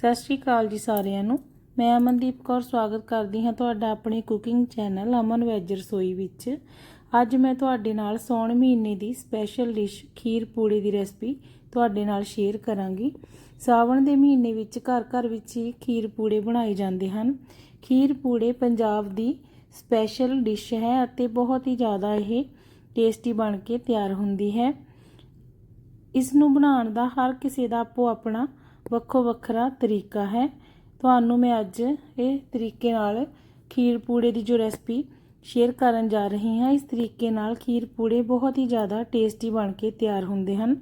ਸਤਿ ਸ਼੍ਰੀ ਅਕਾਲ ਜੀ ਸਾਰਿਆਂ ਨੂੰ। ਮੈਂ ਅਮਨਦੀਪ ਕੌਰ ਸਵਾਗਤ ਕਰਦੀ ਹਾਂ ਤੁਹਾਡਾ ਆਪਣੇ ਕੁਕਿੰਗ ਚੈਨਲ ਅਮਨ ਵੈਜ ਰਸੋਈ ਵਿੱਚ। ਅੱਜ ਮੈਂ ਤੁਹਾਡੇ ਨਾਲ ਸੌਣ ਮਹੀਨੇ ਦੀ ਸਪੈਸ਼ਲ ਡਿਸ਼ ਖੀਰ ਪੂੜੇ ਦੀ ਰੈਸਪੀ ਤੁਹਾਡੇ ਨਾਲ ਸ਼ੇਅਰ ਕਰਾਂਗੀ। ਸਾਵਣ ਦੇ ਮਹੀਨੇ ਵਿੱਚ ਘਰ ਘਰ ਵਿੱਚ ਹੀ ਖੀਰ ਪੂੜੇ ਬਣਾਏ ਜਾਂਦੇ ਹਨ। ਖੀਰ ਪੂੜੇ ਪੰਜਾਬ ਦੀ ਸਪੈਸ਼ਲ ਡਿਸ਼ ਹੈ ਅਤੇ ਬਹੁਤ ਹੀ ਜ਼ਿਆਦਾ ਇਹ ਟੇਸਟੀ ਬਣ ਕੇ ਤਿਆਰ ਹੁੰਦੀ ਹੈ। ਇਸ ਨੂੰ ਬਣਾਉਣ ਦਾ ਹਰ ਕਿਸੇ ਦਾ ਆਪੋ ਆਪਣਾ ਵੱਖੋ ਵੱਖਰਾ ਤਰੀਕਾ ਹੈ। ਤੁਹਾਨੂੰ ਮੈਂ ਅੱਜ ਇਹ ਤਰੀਕੇ ਨਾਲ ਖੀਰ ਪੂੜੇ ਦੀ ਜੋ ਰੈਸਪੀ ਸ਼ੇਅਰ ਕਰਨ ਜਾ ਰਹੀ ਹਾਂ, ਇਸ ਤਰੀਕੇ ਨਾਲ ਖੀਰ ਪੂੜੇ ਬਹੁਤ ਹੀ ਜ਼ਿਆਦਾ ਟੇਸਟੀ ਬਣ ਕੇ ਤਿਆਰ ਹੁੰਦੇ ਹਨ।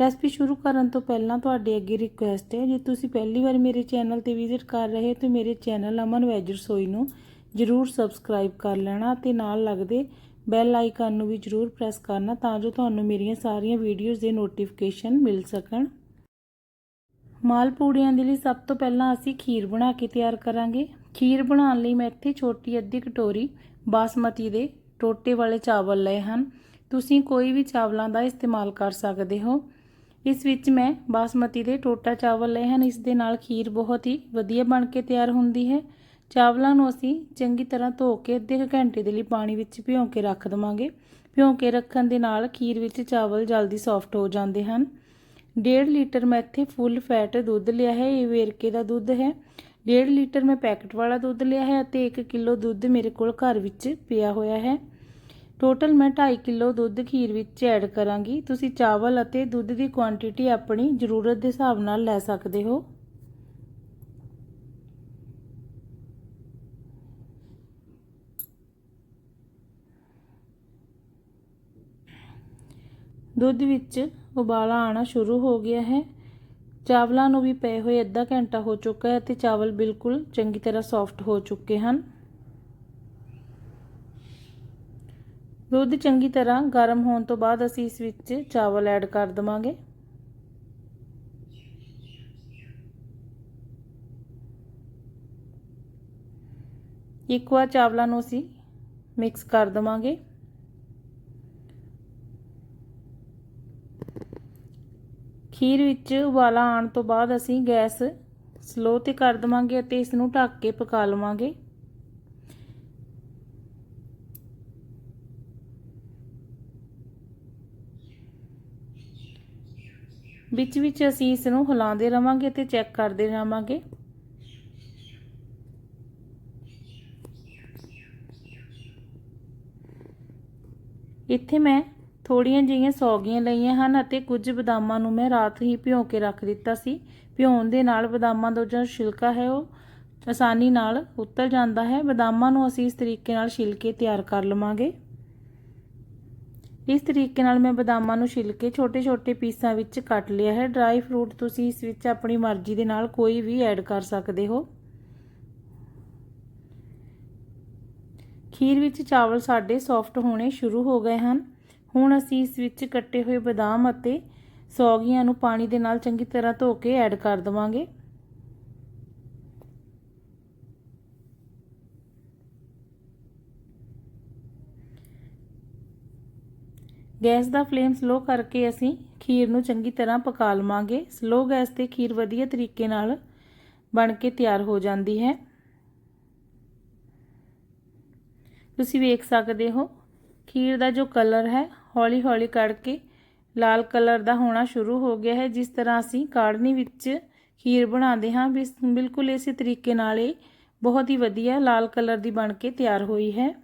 ਰੈਸਪੀ ਸ਼ੁਰੂ ਕਰਨ ਤੋਂ ਪਹਿਲਾਂ ਤੁਹਾਡੇ ਅੱਗੇ ਰਿਕੁਐਸਟ ਹੈ, ਜੇ ਤੁਸੀਂ ਪਹਿਲੀ ਵਾਰ ਮੇਰੇ ਚੈਨਲ ਤੇ ਵਿਜ਼ਿਟ ਕਰ ਰਹੇ ਹੋ, ਤਾਂ ਮੇਰੇ ਚੈਨਲ ਅਮਨ ਵੈਜ ਰਸੋਈ ਨੂੰ ਜਰੂਰ ਸਬਸਕ੍ਰਾਈਬ ਕਰ ਲੈਣਾ ਤੇ ਨਾਲ ਲੱਗਦੇ ਬੈਲ ਆਈਕਨ ਨੂੰ ਵੀ ਜਰੂਰ ਪ੍ਰੈਸ ਕਰਨਾ ਤਾਂ ਜੋ ਤੁਹਾਨੂੰ ਮੇਰੀਆਂ ਸਾਰੀਆਂ ਵੀਡੀਓਜ਼ ਦੇ ਨੋਟੀਫਿਕੇਸ਼ਨ ਮਿਲ ਸਕਣ। ਮਾਲ ਪੂੜਿਆਂ ਦੇ ਲਈ ਸਭ ਤੋਂ ਪਹਿਲਾਂ ਅਸੀਂ ਖੀਰ ਬਣਾ ਕੇ ਤਿਆਰ ਕਰਾਂਗੇ। ਖੀਰ ਬਣਾਉਣ ਲਈ ਮੈਂ ਇੱਥੇ ਛੋਟੀ ਅੱਧੀ ਕਟੋਰੀ ਬਾਸਮਤੀ ਦੇ ਟੋਟੇ ਵਾਲੇ ਚਾਵਲ ਲਏ ਹਨ। ਤੁਸੀਂ ਕੋਈ ਵੀ ਚਾਵਲਾਂ ਦਾ ਇਸਤੇਮਾਲ ਕਰ ਸਕਦੇ ਹੋ। ਇਸ ਵਿੱਚ ਮੈਂ ਬਾਸਮਤੀ ਦੇ ਟੋਟਾ ਚਾਵਲ ਲਏ ਹਨ। ਇਸ ਦੇ ਨਾਲ ਖੀਰ ਬਹੁਤ ਹੀ ਵਧੀਆ ਬਣ ਕੇ ਤਿਆਰ ਹੁੰਦੀ ਹੈ। ਚਾਵਲਾਂ ਨੂੰ ਅਸੀਂ ਚੰਗੀ ਤਰ੍ਹਾਂ ਧੋ ਕੇ ਅੱਧੇ ਘੰਟੇ ਦੇ ਲਈ ਪਾਣੀ ਵਿੱਚ ਭਿਉਂ ਕੇ ਰੱਖ ਦਵਾਂਗੇ। ਭਿਉਂ ਕੇ ਰੱਖਣ ਦੇ ਨਾਲ ਖੀਰ ਵਿੱਚ ਚਾਵਲ ਜਲਦੀ ਸੌਫਟ ਹੋ ਜਾਂਦੇ ਹਨ। 1.5 ਲੀਟਰ ਮੈਂ ਇੱਥੇ ਫੁੱਲ ਫੈਟ ਦੁੱਧ ਲਿਆ ਹੈ, ਇਹ ਵੇਰਕੇ ਦਾ ਦੁੱਧ ਹੈ। 1.5 ਲੀਟਰ ਮੈਂ ਪੈਕਟ ਵਾਲਾ ਦੁੱਧ ਲਿਆ ਹੈ ਅਤੇ 1 ਕਿਲੋ ਦੁੱਧ ਮੇਰੇ ਕੋਲ ਘਰ ਵਿੱਚ ਪਿਆ ਹੋਇਆ ਹੈ। ਟੋਟਲ ਮੈਂ 2.5 ਕਿਲੋ ਦੁੱਧ ਖੀਰ ਵਿੱਚ ਐਡ ਕਰਾਂਗੀ। ਤੁਸੀਂ ਚਾਵਲ ਅਤੇ ਦੁੱਧ ਦੀ ਕੁਆਂਟੀਟੀ ਆਪਣੀ ਜ਼ਰੂਰਤ ਦੇ ਹਿਸਾਬ ਨਾਲ ਲੈ ਸਕਦੇ ਹੋ। ਦੁੱਧ ਵਿੱਚ ਉਬਾਲਾ ਆਣਾ ਸ਼ੁਰੂ ਹੋ ਗਿਆ ਹੈ। ਚਾਵਲਾਂ ਨੂੰ ਵੀ ਪਏ ਹੋਏ ਅੱਧਾ ਘੰਟਾ ਹੋ ਚੁੱਕਾ ਹੈ ਤੇ ਚਾਵਲ ਬਿਲਕੁਲ ਚੰਗੀ ਤਰ੍ਹਾਂ ਸੌਫਟ ਹੋ ਚੁੱਕੇ ਹਨ। ਦੁੱਧ ਚੰਗੀ ਤਰ੍ਹਾਂ ਗਰਮ ਹੋਣ ਤੋਂ ਬਾਅਦ ਅਸੀਂ ਇਸ ਵਿੱਚ ਚਾਵਲ ਐਡ ਕਰ ਦਵਾਂਗੇ। ਇੱਕ ਵਾਰ ਚਾਵਲਾਂ ਨੂੰ ਅਸੀਂ ਮਿਕਸ ਕਰ ਦਵਾਂਗੇ। ਖੀਰ ਵਿੱਚ ਉਬਾਲਾ ਆਉਣ ਤੋਂ ਬਾਅਦ ਅਸੀਂ ਗੈਸ ਸਲੋ ਤੇ ਕਰ ਦਵਾਂਗੇ ਅਤੇ ਇਸ ਨੂੰ ਢੱਕ ਕੇ ਪਕਾ ਲਵਾਂਗੇ। ਵਿੱਚ ਵਿੱਚ ਅਸੀਂ ਇਸ ਨੂੰ ਹਿਲਾਉਂਦੇ ਰਵਾਂਗੇ ਤੇ ਚੈੱਕ ਕਰਦੇ ਰਹਾਂਗੇ ਇੱਥੇ ਮੈਂ ਥੋੜੀਆਂ ਜਿਹੀਆਂ ਸੌਗੀਆਂ ਲਈਆਂ ਹਨ ਅਤੇ ਕੁਝ ਬਦਾਮਾਂ ਨੂੰ ਮੈਂ ਰਾਤ ਹੀ ਭਿਉਂ ਕੇ ਰੱਖ ਦਿੱਤਾ ਸੀ। ਭਿਉਣ ਦੇ ਨਾਲ ਬਦਾਮਾਂ ਦਾ ਜੋ ਛਿਲਕਾ ਹੈ ਉਹ ਆਸਾਨੀ ਨਾਲ ਉਤਰ ਜਾਂਦਾ ਹੈ। ਬਦਾਮਾਂ ਨੂੰ ਅਸੀਂ ਇਸ ਤਰੀਕੇ ਨਾਲ ਛਿਲ ਕੇ ਤਿਆਰ ਕਰ ਲਵਾਂਗੇ। ਇਸ ਤਰੀਕੇ ਨਾਲ ਮੈਂ ਬਦਾਮਾਂ ਨੂੰ ਛਿਲ ਕੇ ਛੋਟੇ-ਛੋਟੇ ਪੀਸਾਂ ਵਿੱਚ ਕੱਟ ਲਿਆ ਹੈ। ਡਰਾਈ ਫਰੂਟ ਤੁਸੀਂ ਇਸ ਵਿੱਚ ਆਪਣੀ ਮਰਜ਼ੀ ਦੇ ਨਾਲ ਕੋਈ ਵੀ ਐਡ ਕਰ ਸਕਦੇ ਹੋ। ਖੀਰ ਵਿੱਚ ਚਾਵਲ ਸਾਡੇ ਸੌਫਟ ਹੋਣੇ ਸ਼ੁਰੂ ਹੋ ਗਏ ਹਨ। ਹੁਣ ਅਸੀਂ ਇਸ ਵਿੱਚ ਕੱਟੇ ਹੋਏ ਬਦਾਮ ਅਤੇ ਸੌਗੀਆਂ ਨੂੰ ਪਾਣੀ ਦੇ ਨਾਲ ਚੰਗੀ ਤਰ੍ਹਾਂ ਧੋ ਕੇ ਐਡ ਕਰ ਦਵਾਂਗੇ। ਗੈਸ ਦਾ ਫਲੇਮ ਸਲੋ ਕਰਕੇ ਅਸੀਂ ਖੀਰ ਨੂੰ ਚੰਗੀ ਤਰ੍ਹਾਂ ਪਕਾ ਲਵਾਂਗੇ। ਸਲੋ ਗੈਸ ਤੇ ਖੀਰ ਵਧੀਆ ਤਰੀਕੇ ਨਾਲ ਬਣ ਕੇ ਤਿਆਰ ਹੋ ਜਾਂਦੀ ਹੈ। ਤੁਸੀਂ ਵੇਖ ਸਕਦੇ ਹੋ ਖੀਰ ਦਾ ਜੋ ਕਲਰ ਹੈ ਹੌਲੀ ਹੌਲੀ ਕੜ ਕੇ ਲਾਲ ਕਲਰ ਦਾ ਹੋਣਾ ਸ਼ੁਰੂ ਹੋ ਗਿਆ ਹੈ। ਜਿਸ ਤਰ੍ਹਾਂ ਅਸੀਂ ਕਾੜਨੀ ਵਿੱਚ ਖੀਰ ਬਣਾਉਂਦੇ ਹਾਂ ਬਿਲਕੁਲ ਇਸੇ ਤਰੀਕੇ ਨਾਲ ਇਹ ਬਹੁਤ ਹੀ ਵਧੀਆ ਲਾਲ ਕਲਰ ਦੀ ਬਣ ਕੇ ਤਿਆਰ ਹੋਈ ਹੈ।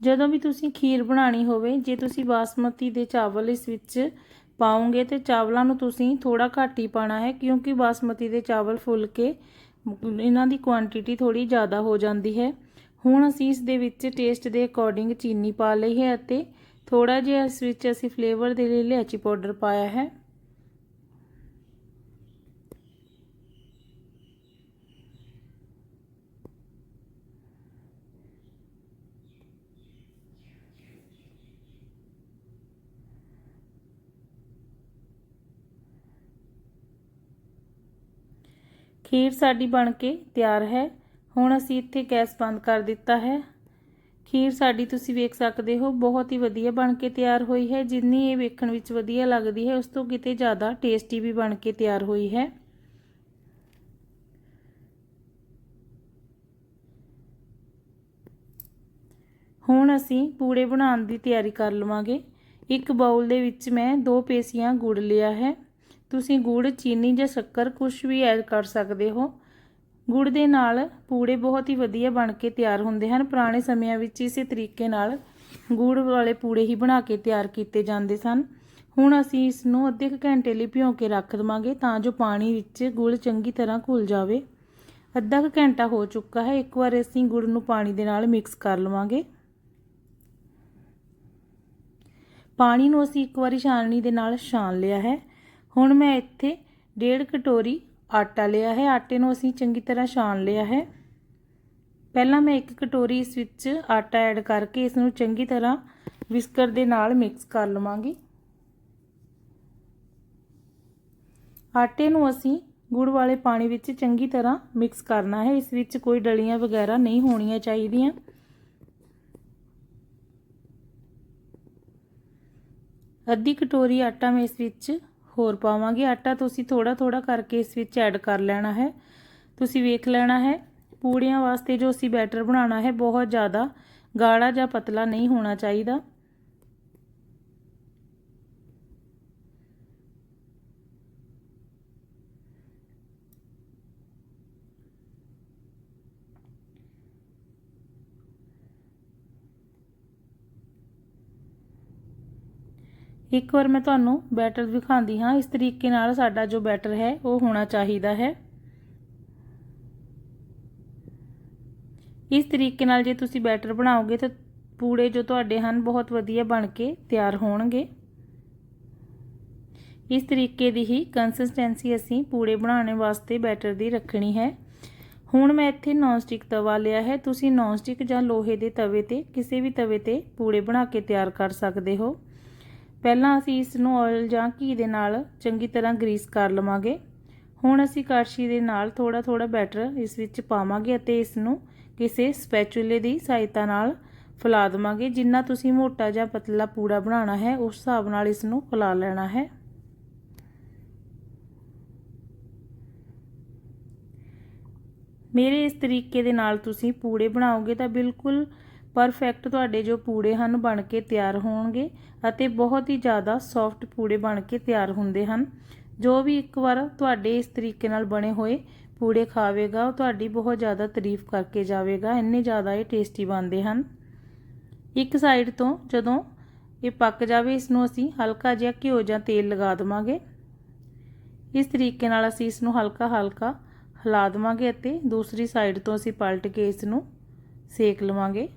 ਜਦੋਂ ਵੀ ਤੁਸੀਂ ਖੀਰ ਬਣਾਣੀ ਹੋਵੇ, ਜੇ ਤੁਸੀਂ ਬਾਸਮਤੀ ਦੇ ਚਾਵਲ ਇਸ ਵਿੱਚ ਪਾਉਂਗੇ, ਤੇ ਚਾਵਲਾਂ ਨੂੰ ਤੁਸੀਂ ਥੋੜਾ ਘੱਟ ਹੀ ਪਾਣਾ ਹੈ, ਕਿਉਂਕਿ ਬਾਸਮਤੀ ਦੇ ਚਾਵਲ ਫੁੱਲ ਕੇ ਇਹਨਾਂ ਦੀ ਕੁਆਂਟੀਟੀ ਥੋੜੀ ਜ਼ਿਆਦਾ ਹੋ ਜਾਂਦੀ ਹੈ। ਹੁਣ ਅਸੀਂ ਇਸ ਦੇ ਵਿੱਚ ਟੇਸਟ ਦੇ ਅਕੋਰਡਿੰਗ ਚੀਨੀ ਪਾ ਲਈ ਹੈ ਅਤੇ ਥੋੜਾ ਜਿਹਾ ਇਸ ਵਿੱਚ ਅਸੀਂ ਫਲੇਵਰ ਦੇ ਲਈ ਇਲਾਇਚੀ ਪਾਊਡਰ ਪਾਇਆ ਹੈ। ਖੀਰ ਸਾਡੀ ਬਣ ਕੇ ਤਿਆਰ ਹੈ। ਹੁਣ ਅਸੀਂ ਇੱਥੇ ਗੈਸ ਬੰਦ ਕਰ ਦਿੱਤਾ ਹੈ। ਖੀਰ ਸਾਡੀ ਤੁਸੀਂ ਵੇਖ ਸਕਦੇ ਹੋ, ਬਹੁਤ ਹੀ ਵਧੀਆ ਬਣ ਕੇ ਤਿਆਰ ਹੋਈ ਹੈ। ਜਿੰਨੀ ਇਹ ਵੇਖਣ ਵਿੱਚ ਵਧੀਆ ਲੱਗਦੀ ਹੈ, ਉਸ ਤੋਂ ਕਿਤੇ ਜ਼ਿਆਦਾ ਟੇਸਟੀ ਵੀ ਬਣ ਕੇ ਤਿਆਰ ਹੋਈ ਹੈ। ਹੁਣ ਅਸੀਂ ਪੂੜੇ ਬਣਾਉਣ ਦੀ ਤਿਆਰੀ ਕਰ ਲਵਾਂਗੇ। ਇੱਕ ਬਾਉਲ ਦੇ ਵਿੱਚ ਮੈਂ ਦੋ ਪੇਸੀਆਂ ਗੁੜ ਲਿਆ ਹੈ। ਤੁਸੀਂ ਗੁੜ, ਚੀਨੀ ਜਾਂ ਸ਼ੱਕਰ ਕੁਝ ਵੀ ਐਡ ਕਰ ਸਕਦੇ ਹੋ। ਗੁੜ ਦੇ ਨਾਲ ਪੂੜੇ ਬਹੁਤ ਹੀ ਵਧੀਆ ਬਣ ਕੇ ਤਿਆਰ ਹੁੰਦੇ ਹਨ। ਪੁਰਾਣੇ ਸਮਿਆਂ ਵਿੱਚ ਇਸੇ ਤਰੀਕੇ ਨਾਲ ਗੁੜ ਵਾਲੇ ਪੂੜੇ ਹੀ ਬਣਾ ਕੇ ਤਿਆਰ ਕੀਤੇ ਜਾਂਦੇ ਸਨ। ਹੁਣ ਅਸੀਂ ਇਸ ਨੂੰ ਅੱਧੇ ਕੁ ਘੰਟੇ ਲਈ ਭਿਓ ਕੇ ਰੱਖ ਦਵਾਂਗੇ ਤਾਂ ਜੋ ਪਾਣੀ ਵਿੱਚ ਗੁੜ ਚੰਗੀ ਤਰ੍ਹਾਂ ਘੁਲ ਜਾਵੇ। ਅੱਧਾ ਕੁ ਘੰਟਾ ਹੋ ਚੁੱਕਾ ਹੈ। ਇੱਕ ਵਾਰ ਅਸੀਂ ਗੁੜ ਨੂੰ ਪਾਣੀ ਦੇ ਨਾਲ ਮਿਕਸ ਕਰ ਲਵਾਂਗੇ। ਪਾਣੀ ਨੂੰ ਅਸੀਂ ਇੱਕ ਵਾਰੀ ਛਾਣਨੀ ਦੇ ਨਾਲ ਛਾਣ ਲਿਆ ਹੈ। ਹੁਣ ਮੈਂ ਇੱਥੇ ਡੇਢ ਕਟੋਰੀ ਆਟਾ ਲਿਆ ਹੈ। ਆਟੇ ਨੂੰ ਅਸੀਂ ਚੰਗੀ ਤਰ੍ਹਾਂ ਛਾਣ ਲਿਆ ਹੈ। ਪਹਿਲਾਂ ਮੈਂ ਇੱਕ ਕਟੋਰੀ ਇਸ ਵਿੱਚ ਆਟਾ ਐਡ ਕਰਕੇ ਇਸ ਨੂੰ ਚੰਗੀ ਤਰ੍ਹਾਂ ਵਿਸਕਰ ਦੇ ਨਾਲ ਮਿਕਸ ਕਰ ਲਵਾਂਗੀ। ਆਟੇ ਨੂੰ ਅਸੀਂ ਗੁੜ ਵਾਲੇ ਪਾਣੀ ਵਿੱਚ ਚੰਗੀ ਤਰ੍ਹਾਂ ਮਿਕਸ ਕਰਨਾ ਹੈ। ਇਸ ਵਿੱਚ ਕੋਈ ਡਲੀਆਂ ਵਗੈਰਾ ਨਹੀਂ ਹੋਣੀਆਂ ਚਾਹੀਦੀਆਂ। ਅੱਧੀ ਕਟੋਰੀ ਆਟਾ ਮੈਂ ਇਸ ਵਿੱਚ ਹੋਰ ਪਾਵਾਂਗੇ। ਆਟਾ ਤੁਸੀਂ ਥੋੜਾ ਥੋੜਾ ਕਰਕੇ ਇਸ ਵਿੱਚ ਐਡ ਕਰ ਲੈਣਾ ਹੈ। ਤੁਸੀਂ ਵੇਖ ਲੈਣਾ ਹੈ, ਪੂੜੀਆਂ ਵਾਸਤੇ ਜੋ ਅਸੀਂ ਬੈਟਰ ਬਣਾਉਣਾ ਹੈ, ਬਹੁਤ ਜ਼ਿਆਦਾ ਗਾੜਾ ਜਾਂ ਪਤਲਾ ਨਹੀਂ ਹੋਣਾ ਚਾਹੀਦਾ। ਇੱਕ ਵਾਰ ਮੈਂ ਤੁਹਾਨੂੰ ਬੈਟਰ ਦਿਖਾਉਂਦੀ ਹਾਂ। ਇਸ ਤਰੀਕੇ ਨਾਲ ਸਾਡਾ ਜੋ ਬੈਟਰ ਹੈ, ਉਹ ਹੋਣਾ ਚਾਹੀਦਾ ਹੈ। ਇਸ ਤਰੀਕੇ ਨਾਲ ਜੇ ਤੁਸੀਂ ਬੈਟਰ ਬਣਾਓਗੇ ਤਾਂ ਪੂੜੇ ਜੋ ਤੁਹਾਡੇ ਹਨ, ਬਹੁਤ ਵਧੀਆ ਬਣ ਕੇ ਤਿਆਰ ਹੋਣਗੇ। ਇਸ ਤਰੀਕੇ ਦੀ ਹੀ ਕੰਸਿਸਟੈਂਸੀ ਅਸੀਂ ਪੂੜੇ ਬਣਾਉਣ ਵਾਸਤੇ ਬੈਟਰ ਦੀ ਰੱਖਣੀ ਹੈ। ਹੁਣ ਮੈਂ ਇੱਥੇ ਨੌਨਸਟਿਕ ਤਵਾ ਲਿਆ ਹੈ। ਤੁਸੀਂ ਨੌਨਸਟਿਕ ਜਾਂ ਲੋਹੇ ਦੇ ਤਵੇ ਤੇ, ਕਿਸੇ ਵੀ ਤਵੇ ਤੇ ਪੂੜੇ ਬਣਾ ਕੇ ਤਿਆਰ ਕਰ ਸਕਦੇ ਹੋ। ਪਹਿਲਾਂ ਅਸੀਂ ਇਸ ਨੂੰ ਆਇਲ ਜਾਂ ਘੀ ਦੇ ਨਾਲ ਚੰਗੀ ਤਰ੍ਹਾਂ ਗਰੀਸ ਕਰ ਲਵਾਂਗੇ। ਹੁਣ ਅਸੀਂ ਕੜਛੀ ਦੇ ਨਾਲ ਥੋੜਾ ਥੋੜਾ ਬੈਟਰ ਇਸ ਵਿੱਚ ਪਾਵਾਂਗੇ ਅਤੇ ਇਸ ਨੂੰ ਕਿਸੇ ਸਪੈਚੂਲੇ ਦੀ ਸਹਾਇਤਾ ਨਾਲ ਫੈਲਾ ਦਵਾਂਗੇ। ਜਿੰਨਾ ਤੁਸੀਂ ਮੋਟਾ ਜਾਂ ਪਤਲਾ ਪੂੜਾ ਬਣਾਉਣਾ ਹੈ, ਉਸ ਹਿਸਾਬ ਨਾਲ ਇਸ ਨੂੰ ਫੈਲਾ ਲੈਣਾ ਹੈ। ਮੇਰੇ ਇਸ ਤਰੀਕੇ ਦੇ ਨਾਲ ਤੁਸੀਂ ਪੂੜੇ ਬਣਾਓਗੇ ਤਾਂ ਬਿਲਕੁਲ ਪਰਫੈਕਟ ਤੁਹਾਡੇ ਜੋ ਪੂੜੇ ਹਨ ਬਣ ਕੇ ਤਿਆਰ ਹੋਣਗੇ ਅਤੇ ਬਹੁਤ ਹੀ ਜ਼ਿਆਦਾ ਸੌਫਟ ਪੂੜੇ ਬਣ ਕੇ ਤਿਆਰ ਹੁੰਦੇ ਹਨ। ਜੋ ਵੀ ਇੱਕ ਵਾਰ ਤੁਹਾਡੇ ਇਸ ਤਰੀਕੇ ਨਾਲ ਬਣੇ ਹੋਏ ਪੂੜੇ ਖਾਵੇਗਾ, ਉਹ ਤੁਹਾਡੀ ਬਹੁਤ ਜ਼ਿਆਦਾ ਤਾਰੀਫ ਕਰਕੇ ਜਾਵੇਗਾ। ਇੰਨੇ ਜ਼ਿਆਦਾ ਇਹ ਟੇਸਟੀ ਬਣਦੇ ਹਨ। ਇੱਕ ਸਾਈਡ ਤੋਂ ਜਦੋਂ ਇਹ ਪੱਕ ਜਾਵੇ ਇਸ ਨੂੰ ਅਸੀਂ ਹਲਕਾ ਜਿਹਾ ਘਿਓ ਜਾਂ ਤੇਲ ਲਗਾ ਦਵਾਂਗੇ। ਇਸ ਤਰੀਕੇ ਨਾਲ ਅਸੀਂ ਇਸ ਨੂੰ ਹਲਕਾ ਹਲਕਾ ਹਿਲਾ ਦਵਾਂਗੇ ਅਤੇ ਦੂਸਰੀ ਸਾਈਡ ਤੋਂ ਅਸੀਂ ਪਲਟ ਕੇ ਇਸ ਨੂੰ ਸੇਕ ਲਵਾਂਗੇ।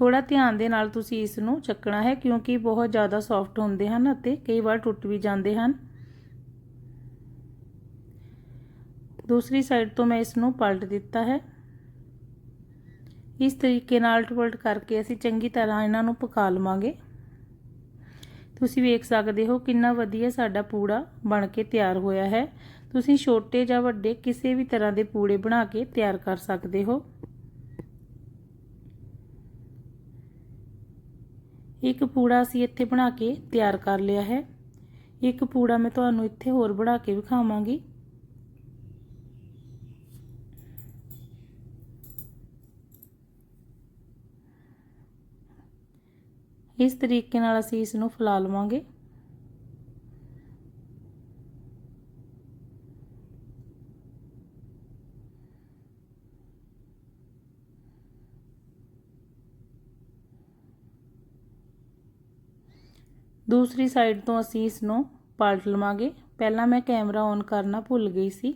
ਥੋੜਾ ਧਿਆਨ ਦੇ ਨਾਲ ਤੁਸੀਂ ਇਸ ਨੂੰ ਚੱਕਣਾ ਹੈ, ਕਿਉਂਕਿ ਬਹੁਤ ਜ਼ਿਆਦਾ ਸੌਫਟ ਹੁੰਦੇ ਹਨ ਅਤੇ ਕਈ ਵਾਰ ਟੁੱਟ ਵੀ ਜਾਂਦੇ ਹਨ। ਦੂਸਰੀ ਸਾਈਡ ਤੋਂ ਮੈਂ ਇਸ ਨੂੰ ਪਲਟ ਦਿੱਤਾ ਹੈ। ਇਸ ਤਰੀਕੇ ਨਾਲ ਟਵਲਟ ਕਰਕੇ ਅਸੀਂ ਚੰਗੀ ਤਰ੍ਹਾਂ ਇਹਨਾਂ ਨੂੰ ਪਕਾ ਲਵਾਂਗੇ। ਤੁਸੀਂ ਵੇਖ ਸਕਦੇ ਹੋ ਕਿੰਨਾ ਵਧੀਆ ਸਾਡਾ ਪੂੜਾ ਬਣ ਕੇ ਤਿਆਰ ਹੋਇਆ ਹੈ। ਤੁਸੀਂ ਛੋਟੇ ਜਾਂ ਵੱਡੇ ਕਿਸੇ ਵੀ ਤਰ੍ਹਾਂ ਦੇ ਪੂੜੇ ਬਣਾ ਕੇ ਤਿਆਰ ਕਰ ਸਕਦੇ ਹੋ। ਇੱਕ ਪੂੜਾ ਅਸੀਂ ਇੱਥੇ ਬਣਾ ਕੇ ਤਿਆਰ ਕਰ ਲਿਆ ਹੈ। ਇੱਕ ਪੂੜਾ ਮੈਂ ਤੁਹਾਨੂੰ ਇੱਥੇ ਹੋਰ ਬਣਾ ਕੇ ਵਿਖਾਵਾਂਗੀ। ਇਸ ਤਰੀਕੇ ਨਾਲ ਅਸੀਂ ਇਸ ਨੂੰ ਫੈਲਾ ਲਵਾਂਗੇ। ਦੂਸਰੀ ਸਾਈਡ ਤੋਂ ਅਸੀਂ ਇਸ ਨੂੰ ਪਲਟ ਲਵਾਂਗੇ। ਪਹਿਲਾਂ ਮੈਂ ਕੈਮਰਾ ਔਨ ਕਰਨਾ ਭੁੱਲ ਗਈ ਸੀ।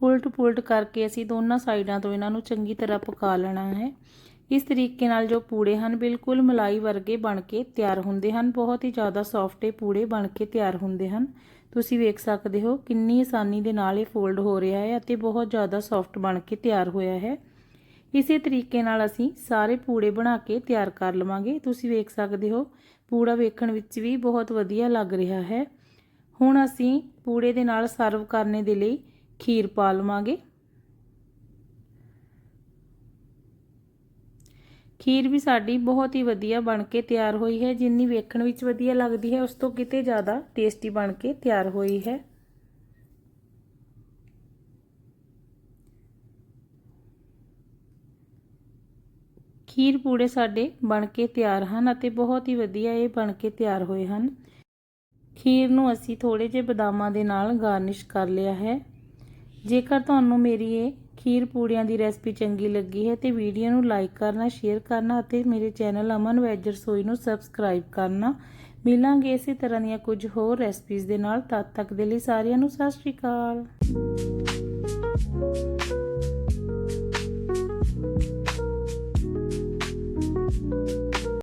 ਉਲਟ ਪੁਲਟ ਕਰਕੇ ਅਸੀਂ ਦੋਨਾਂ ਸਾਈਡਾਂ ਤੋਂ ਇਹਨਾਂ ਨੂੰ ਚੰਗੀ ਤਰ੍ਹਾਂ ਪਕਾ ਲੈਣਾ ਹੈ। ਇਸ ਤਰੀਕੇ ਨਾਲ ਜੋ ਪੂੜੇ ਹਨ, ਬਿਲਕੁਲ ਮਲਾਈ ਵਰਗੇ ਬਣ ਕੇ ਤਿਆਰ ਹੁੰਦੇ ਹਨ। ਬਹੁਤ ਹੀ ਜ਼ਿਆਦਾ ਸੌਫਟ ਇਹ ਪੂੜੇ ਬਣ ਕੇ ਤਿਆਰ ਹੁੰਦੇ ਹਨ। ਤੁਸੀਂ ਵੇਖ ਸਕਦੇ ਹੋ ਕਿੰਨੀ ਆਸਾਨੀ ਦੇ ਨਾਲ ਇਹ ਫੋਲਡ ਹੋ ਰਿਹਾ ਹੈ ਅਤੇ ਬਹੁਤ ਜ਼ਿਆਦਾ ਸੌਫਟ ਬਣ ਕੇ ਤਿਆਰ ਹੋਇਆ ਹੈ। ਇਸੇ ਤਰੀਕੇ ਨਾਲ ਅਸੀਂ ਸਾਰੇ ਪੂੜੇ ਬਣਾ ਕੇ ਤਿਆਰ ਕਰ ਲਵਾਂਗੇ। ਤੁਸੀਂ ਵੇਖ ਸਕਦੇ ਹੋ, ਪੂੜਾ ਵੇਖਣ ਵਿੱਚ ਵੀ ਬਹੁਤ ਵਧੀਆ ਲੱਗ ਰਿਹਾ ਹੈ। ਹੁਣ ਅਸੀਂ ਪੂੜੇ ਦੇ ਨਾਲ ਸਰਵ ਕਰਨੇ ਦੇ ਲਈ ਖੀਰ ਪਾ ਲਵਾਂਗੇ। ਖੀਰ ਵੀ ਸਾਡੀ ਬਹੁਤ ਹੀ ਵਧੀਆ ਬਣ ਕੇ ਤਿਆਰ ਹੋਈ ਹੈ। ਜਿੰਨੀ ਵੇਖਣ ਵਿੱਚ ਵਧੀਆ ਲੱਗਦੀ ਹੈ, ਉਸ ਤੋਂ ਕਿਤੇ ਜ਼ਿਆਦਾ ਟੇਸਟੀ ਬਣ ਕੇ ਤਿਆਰ ਹੋਈ ਹੈ। ਖੀਰ ਪੂੜੇ ਸਾਡੇ ਬਣ ਕੇ ਤਿਆਰ ਹਨ ਅਤੇ ਬਹੁਤ ਹੀ ਵਧੀਆ ਇਹ ਬਣ ਕੇ ਤਿਆਰ ਹੋਏ ਹਨ। ਖੀਰ ਨੂੰ ਅਸੀਂ ਥੋੜੇ ਜਿਹੇ ਬਦਾਮਾਂ ਦੇ ਨਾਲ ਗਾਰਨਿਸ਼ ਕਰ ਲਿਆ ਹੈ। ਜੇਕਰ ਤੁਹਾਨੂੰ ਮੇਰੀ ਇਹ ਖੀਰ ਪੂੜੀਆਂ ਦੀ ਰੈਸਪੀ ਚੰਗੀ ਲੱਗੀ ਹੈ ਤੇ ਵੀਡੀਓ ਨੂੰ ਲਾਈਕ ਕਰਨਾ, ਸ਼ੇਅਰ ਕਰਨਾ ਅਤੇ ਮੇਰੇ ਚੈਨਲ ਅਮਨ ਵੈਜ ਰਸੋਈ ਨੂੰ ਸਬਸਕ੍ਰਾਈਬ ਕਰਨਾ। ਮਿਲਾਂਗੇ ਇਸੇ ਤਰ੍ਹਾਂ ਦੀਆਂ ਕੁਝ ਹੋਰ ਰੈਸਪੀਜ਼ ਦੇ ਨਾਲ। ਤਦ ਤੱਕ ਦੇ ਲਈ ਸਾਰਿਆਂ ਨੂੰ ਸਤਿ ਸ਼੍ਰੀ ਅਕਾਲ।